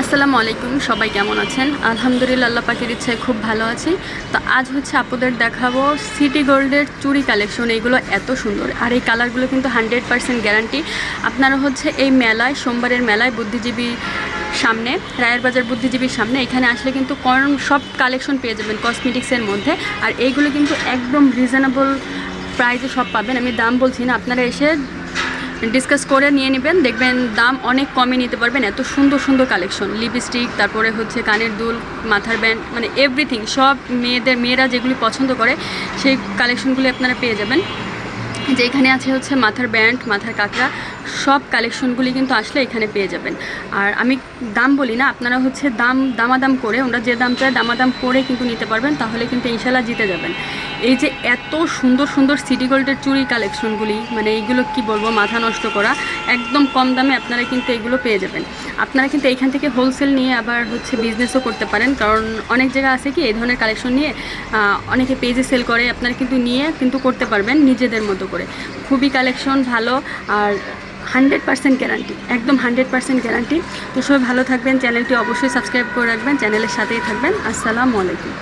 আসসালামু আলাইকুম, সবাই কেমন আছেন? আলহামদুলিল্লাহ, আল্লাহ পাখির ইচ্ছায় খুব ভালো আছি। তো আজ হচ্ছে আপুদের দেখাবো সিটি গোল্ডের চুড়ি কালেকশন এইগুলো এত সুন্দর। আর এই কালারগুলো কিন্তু হান্ড্রেড পার্সেন্ট গ্যারান্টি আপনারা হচ্ছে এই মেলায়, সোমবারের মেলায় বুদ্ধিজীবী সামনে, রায়ের বাজার বুদ্ধিজীবীর সামনে, এখানে আসলে কিন্তু সব কালেকশন পেয়ে যাবেন কসমেটিক্সের মধ্যে। আর এইগুলো কিন্তু একদম রিজনেবল প্রাইসে সব পাবেন। আমি দাম বলছি না, আপনারা এসে ডিসকাস করে নিয়ে নেবেন। দেখবেন দাম অনেক কমে নিতে পারবেন। এত সুন্দর সুন্দর কালেকশন লিপস্টিক তারপরে হচ্ছে কানের দুল, মাথার ব্যান্ড মানে এভরিথিং সব মেয়েদের, মেয়েরা যেগুলি পছন্দ করে, সেই কালেকশনগুলি আপনারা পেয়ে যাবেন। যে এখানে আছে হচ্ছে মাথার ব্যান্ড, মাথার কাঁকড়া, সব কালেকশনগুলি কিন্তু আসলে এখানে পেয়ে যাবেন। আর আমি দাম বলি না, আপনারা হচ্ছে দাম, দামাদাম করে, ওনারা যে দাম চায় দামাদাম করে কিন্তু নিতে পারবেন, তাহলে কিন্তু ইনশাল্লাহ জিতে যাবেন। এই যে এত সুন্দর সুন্দর সিটি গোল্ডের চুরি কালেকশনগুলি মানে এইগুলো কি বলব, মাথা নষ্ট করা, একদম কম দামে আপনারা কিন্তু এগুলো পেয়ে যাবেন। আপনারা কিন্তু এইখান থেকে হোলসেল নিয়ে আবার হচ্ছে বিজনেসও করতে পারেন। কারণ অনেক জায়গা আছে কি, এই ধরনের কালেকশন নিয়ে অনেকে পেজে সেল করে, আপনারা কিন্তু নিয়ে কিন্তু করতে পারবেন নিজেদের মতো করে। খুবই কালেকশন ভালো আর হান্ড্রেড পার্সেন্ট গ্যারান্টি একদম হান্ড্রেড পার্সেন্ট গ্যারান্টি তো সবাই ভালো থাকবেন চ্যানেলটি অবশ্যই সাবস্ক্রাইব করে রাখবেন চ্যানেলের সাথেই থাকবেন। আসসালামু আলাইকুম।